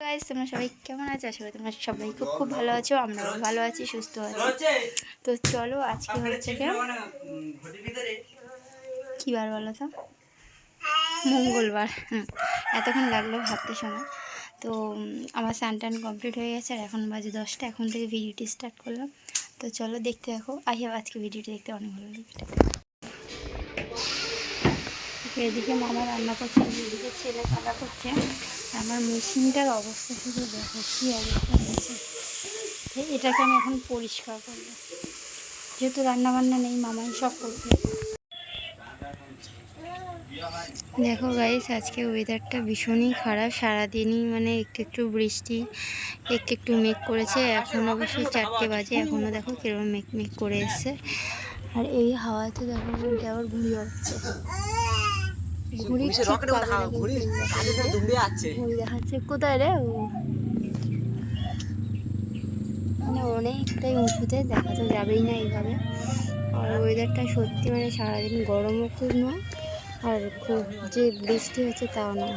Guys তোমরা সবাই কেমন আছো? আশা করি তোমরা সবাই খুব খুব ভালো আছো আমরাও ভালো আছি সুস্থ আছি। তো চলো আজকে হচ্ছে কি কী বার বলো তো? মঙ্গলবার এতক্ষণ লাগল ভাবতে সময়। তো আমার স্নান টান কমপ্লিট হয়ে গেছে আর এখন বাজে দশটা এখন থেকে ভিডিওটি স্টার্ট করলাম। তো চলো দেখতে দেখো আই আজকে ভিডিওটি দেখতে অনেক ভালো লাগবে এদিকে মামা রান্না করছে এদিকে ছেলে খেলা করছে। আমার মেশিনটার অবস্থা শুধু দেখো, কী অবস্থা হয়েছে। এটাকে আমি এখন পরিষ্কার করব। যেহেতু রান্না বান্না নেই, মামাই সব করছে দেখো গাইস আজকে ওয়েদারটা ভীষণই খারাপ। সারাদিনই মানে একটু একটু বৃষ্টি, একটু একটু মেঘ করেছে। এখন অবশ্যই চারটে বাজে এখনও দেখো কীরকম মেঘ মেঘ করে এসছে। আর এই হাওয়াতে দেখো আমার দেওয়ার ঘুরি হচ্ছে ঘুড়ি দেখাচ্ছে কোথায় রে মানে অনেকটাই উঁচুতে দেখা তো যাবেই না এইভাবে। আর ওয়েদারটা সত্যি মানে সারাদিন গরমও খুব নয় আর খুব যে বৃষ্টি হচ্ছে তাও না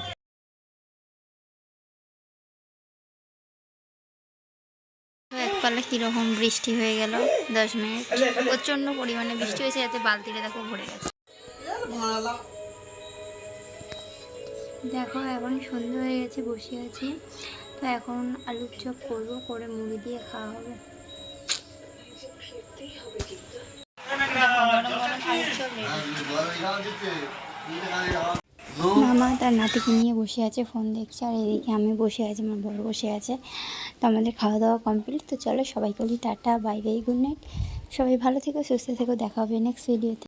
একপালে কীরকম বৃষ্টি হয়ে গেল দশ মিনিট। প্রচণ্ড পরিমাণে বৃষ্টি হয়েছে যাতে বালতিটা দেখো ভরে গেছে। দেখো, এখন সন্ধ্যা হয়ে গেছে, বসে আছি। তো এখন আলুর চপ করব, করে মুড়ি দিয়ে খাওয়া হবে। মামা তার নাতিকে নিয়ে বসে আছে, ফোন দেখছে, আর এদিকে আমি বসে আছি, আমার বড় বসে আছে। তো আমাদের খাওয়া দাওয়া কমপ্লিট। তো চলো সবাইকে বলি tata, bye bye, good night. সবাই ভালো থেকো, সুস্থ থেকো, দেখা হবে নেক্সট ভিডিওতে।